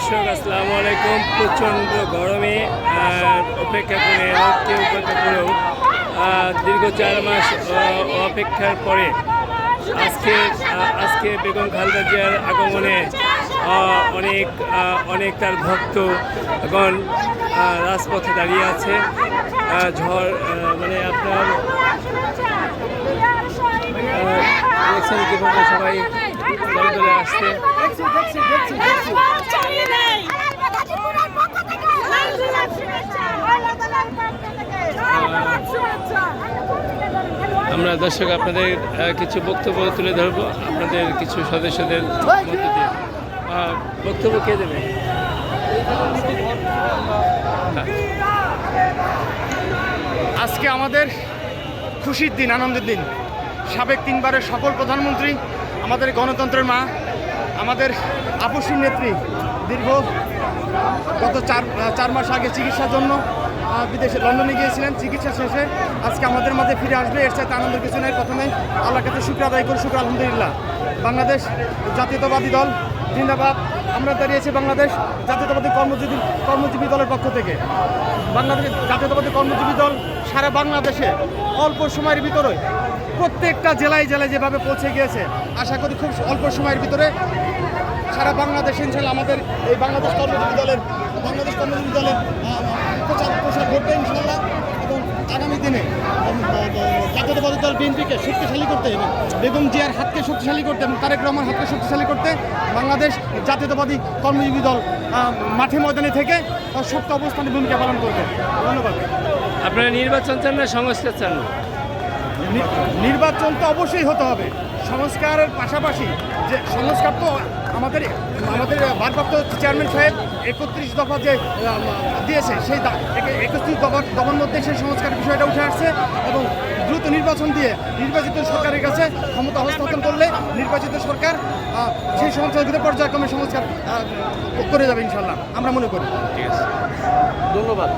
দর্শক, আসসালামু আলাইকুম। প্রচণ্ড গরমে অপেক্ষা করে রোদকে উপেক্ষা করেও দীর্ঘ চার মাস অপেক্ষার পরে আজকে আজকে বেগম খালেদা জিয়ার আগমনে অনেক অনেক তার ভক্ত এখন রাজপথে দাঁড়িয়ে আছে। ঝড় মানে আপনার সবাই আসছে। আমরা দর্শক আপনাদের কিছু বক্তব্য তুলে ধরবো। আপনাদের কিছু সদস্যদের বক্তব্য কে দেবে? আজকে আমাদের খুশির দিন, আনন্দের দিন। সাবেক তিনবারের সফল প্রধানমন্ত্রী, আমাদের গণতন্ত্রের মা, আমাদের আপসী নেত্রী, দীর্ঘ গত চার চার মাস আগে চিকিৎসার জন্য বিদেশে লন্ডনে গিয়েছিলেন, চিকিৎসা শেষে আজকে আমাদের মাঝে ফিরে আসবে। এর সাথে আনন্দের কিছু নেই। প্রথমে আল্লাহ কাছে শুক্র আদায় করি শুক্র, আলহামদুলিল্লাহ। বাংলাদেশ জাতীয়তাবাদী দল, জিন্দাবাদ। আমরা দাঁড়িয়েছি বাংলাদেশ জাতীয়তাবাদী কর্মজীবী কর্মজীবী দলের পক্ষ থেকে। বাংলাদেশ জাতীয়তাবাদী কর্মজীবী দল সারা বাংলাদেশে অল্প সময়ের ভিতরে প্রত্যেকটা জেলায় জেলায় যেভাবে পৌঁছে গিয়েছে, আশা করি খুব অল্প সময়ের ভিতরে সারা বাংলাদেশ, ইনশাল্লাহ আমাদের এই বাংলাদেশ কর্মজীবী দলের বাংলাদেশ কর্মজীবী দলের প্রচার প্রসার ঘটবে ইনশাল্লাহ এবং আগামী দিনে উম, আহ, জাতীয়তাবাদী দল বিএনপিকে শক্তিশালী করতে এবং বেগম জিয়ার হাতকে শক্তিশালী করতে এবং তারেক রহমান হাতকে শক্তিশালী করতে বাংলাদেশ জাতীয়তাবাদী কর্মজীবী দল মাঠে ময়দানে থেকে শক্ত অবস্থানে ভূমিকা পালন করবে। ধন্যবাদ। আপনারা নির্বাচন চান না, সংস্কার চান নির্বাচন তো অবশ্যই হতে হবে। সংস্কারের পাশাপাশি যে সংস্কার তো আমাদের আমাদের ভারপ্রাপ্ত চেয়ারম্যান সাহেব একত্রিশ দফা যে দিয়েছে, সেই একত্রিশ দফার দফার মধ্যে সেই সংস্কার বিষয়টা উঠে আসছে এবং দ্রুত নির্বাচন দিয়ে নির্বাচিত সরকারের কাছে ক্ষমতা হস্তান্তর করলে নির্বাচিত সরকার সেই সংসদীয় পর্যায়ক্রমে সংস্কার করে যাবে ইনশাল্লাহ। আমরা মনে করি। ঠিক আছে। ধন্যবাদ।